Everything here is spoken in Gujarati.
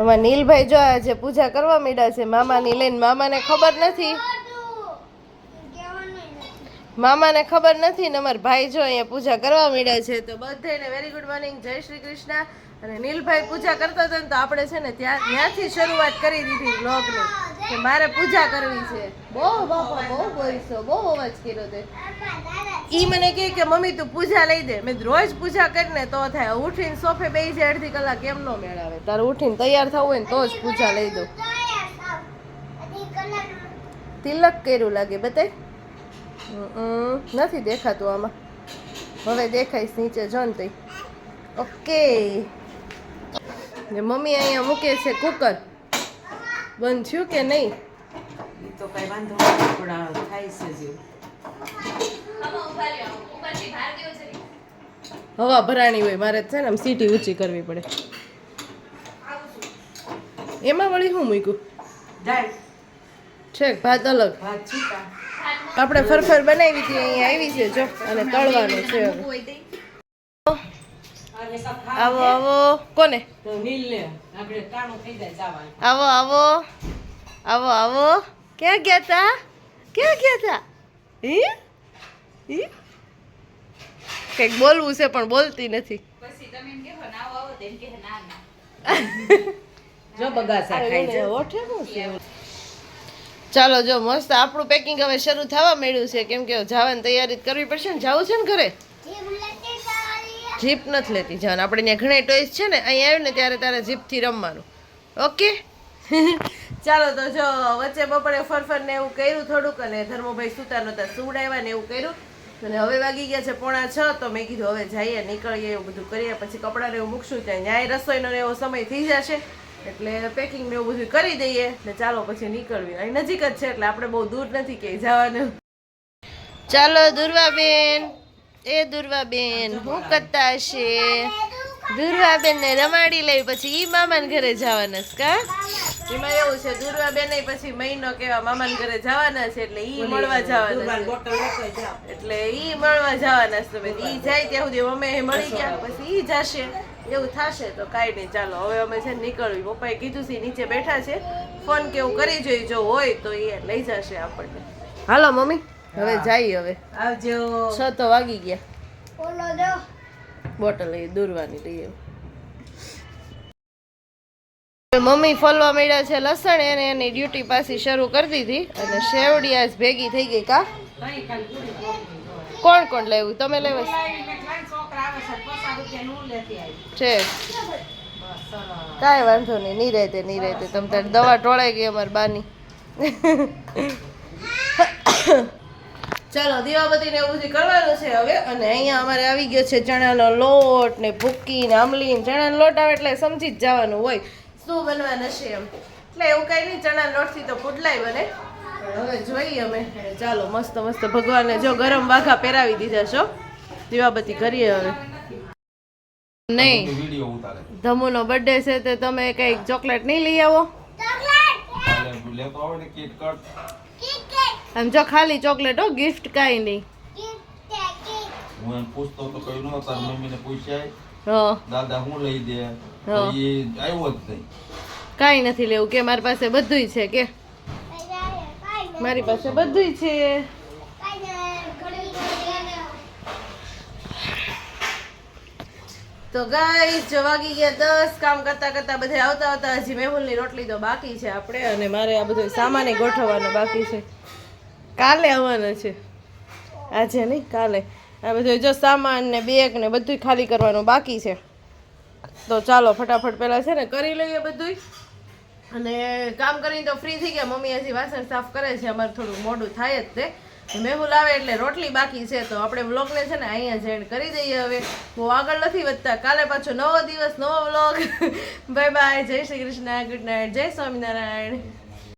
અમારા નીલભાઈ જો આજે પૂજા કરવા માંડ્યા છે, મામાની લઈને મામાને ખબર નથી? મામાને ખબર નથી ને અમારા ભાઈ જો અહીંયા પૂજા કરવા માંડ્યા છે, તો બધાને વેરી ગુડ મોર્નિંગ જય શ્રી કૃષ્ણ. અને નીલભાઈ પૂજા કરતા હતા ને તો આપણે છે ને ત્યાં, ત્યાંથી શરૂઆત કરી દીધી બ્લોગની કે મારે પૂજા કરવી છે. બહુ બાપા, બહુ બોલશો, બહુ અવાજ કર્યો તે. ઈ મને કહે કે, મમ્મી, તું પૂજા લઈ દે. મેં રોજ પૂજા કરીને તો થાય, ઉઠીને સોફે બેસી જાય, અડધી કલાક કેમ નો મેળાવે. તારે ઉઠીને તૈયાર થવું હોય ને તો જ પૂજા લઈ દઉં. તિલક કર્યું લાગે, બતાય. નથી દેખાતું આમાં. હવે દેખાઈશ નીચે જો ને તઈ. ઓકે. મમ્મી અહીંયા મૂકે છે કુકર. બંધ થયું કે નહીં? ઈ તો કઈ વાંધો નથી થાય છે જેવું હવા ભરાણી હોય મારે છે ને આમ સીટી ઊંચી કરવી પડે. એમાં વળી શું મૂક્યું? છે ભાત અલગ? ભાત આપણે ફરફર બનાવી હતી અહીંયા આવી છે જો. અને તળવાનું છે હવે. આવો આવો. કોને? તો નીલ લે આપણે ટાણું થઈ જાય જવાનું. આવો આવો. આવો આવો. ક્યાં ગયા તા? ક્યાં ગયા તા? હી હી કંઈક બોલવું છે પણ બોલતી નથી. જો બગાસા ખાઈ જાય ઓઠે શું છે? ચાલો જો મસ્ત આપણું પેકિંગ હવે શરૂ થવા માંડ્યું છે. કેમ કે જવાની તૈયારી કરવી પડશે ને. જવું છે ને ઘરે? જીપ નથી લેતી જવાનું. આપણે ત્યાં ઘણા ટોયસ છે ને, અહીં આવ્યું ને ત્યારે તારે જીપથી રમવાનું. ઓકે ચાલો તો જો, વચ્ચે બપોરે ફરફર ને એવું કર્યું થોડુંક અને ધર્મભાઈ સુતા નહોતા સુવડાવ્યા ને એવું કર્યું. અને હવે વાગી ગયા છે પોણા છ, તો મેં કીધું હવે જઈએ, નીકળીએ એવું બધું કરીએ. પછી કપડાને એવું મૂકશું, ત્યાં ન્યાય રસોઈનો એવો સમય થઈ જશે. એટલે પેકિંગ ને એવું બધું કરી દઈએ. ને ચાલો પછી નીકળવી. અહીં નજીક જ છે, એટલે આપણે બહુ દૂર નથી કે જવાનું. ચાલો દુર્વાબેન. એ દુર્વાબેન હું કરતા હશે દુર્વાબેન ને રમાડી લઈ પછી ઈ મામાને ઘરે જવાના છે કા? એમાં એવું છે દુર્વાબેન પછી મહિનો કેવા મામાને ઘરે જવાના છે એટલે ઈ મળવા જવાના એટલે ઈ મળવા જવાના છે તમે. ઈ જાય ત્યાં સુધી અમે મળી ગયા પછી ઈ જશે. એવું થશે તો કાંઈ નહીં ચાલો. હવે અમે છે નીકળવી. પપ્પાએ કીધું છે નીચે બેઠા છે. ફોન કેવું કરી જોઈ જો હોય તો એ લઈ જશે આપણને. હાલો મમ્મી. હવે જાય હવે. આવજો. છ તો વાગી ગયા. બોટલ એ દૂરવાની લઈએ મમ્મી ફોલવા મળ્યા છે લસણ એને એની ડ્યુટી પાછી શરૂ કરી દીધી. અને શેવડી આજ ભેગી થઈ ગઈ કા. કોણ કોણ લેવું તમે લેવા છે. કાંઈ વાંધો નહીં નહીં રહેતે નહીં રહેતે તમે તાર દવા ટોળાઈ ગઈ અમારી બાની. ચાલો દીવાબત્તી ને એવું બધું કરવાનું છે હવે. અને અહીંયા અમારે આવી ગયો છે ચણાનો લોટ ને ભૂકી ને આમલી ને ચણાનો લોટ આવે એટલે સમજી જ જવાનું હોય. શું બનવાનું છે એમ? એટલે એવું કઈ નહીં ચણા લોટથી તો પુડલાય બને. હવે જોઈએ અમે. ચાલો મસ્ત મસ્ત ભગવાનને જો ગરમ વાઘા પહેરાવી દીધા છો દીવાબત્તી કરીએ હવે. નહીં. ધમુનો બર્થડે છે તે તમે કઈ ચોકલેટ નહીં લઈ આવો એટલે લેતો આવે ને કીટ કટ આમ જો ખાલી ચોકલેટ હો ગિફ્ટ કાંઈ નહીં. હું એમ પૂછતો તો કઈ ન તાર મમ્મીને પૂછ્યા હા. દાદા હું લઈ દે? એ આવ્યો જ નહીં. કાંઈ નથી લેવું કે મારી પાસે બધુંય છે કે? મારી પાસે બધુંય છે. તો ગાઈસ જો વાગી ગયા દસ કામ કરતા કરતા બધે આવતા આવતા હજી મેહુલની રોટલી તો બાકી છે આપણે અને મારે આ બધું સામાન ગોઠવવાનો બાકી છે. કાલે આવવાના છે. આજે નહીં, કાલે. આ બધું જો સામાન ને બેગ ને બધું ખાલી કરવાનું બાકી છે. તો ચાલો, ફટાફટ પહેલાં છે ને કરી લઈએ બધું અને કામ કરીને તો ફ્રી થઈ ગયા. મમ્મી હજી વાસણ સાફ કરે છે. અમારે થોડું મોડું થાય જ તે. મેહુલ આવે એટલે રોટલી બાકી છે. તો આપણે વ્લોગને છે ને અહીંયા જ કરી દઈએ હવે. બહુ આગળ નથી વધતા. કાલે પાછો નવો દિવસ, નવો વ્લોગ બાય બાય જય શ્રી કૃષ્ણ. ગુડ નાઇટ જય સ્વામિનારાયણ.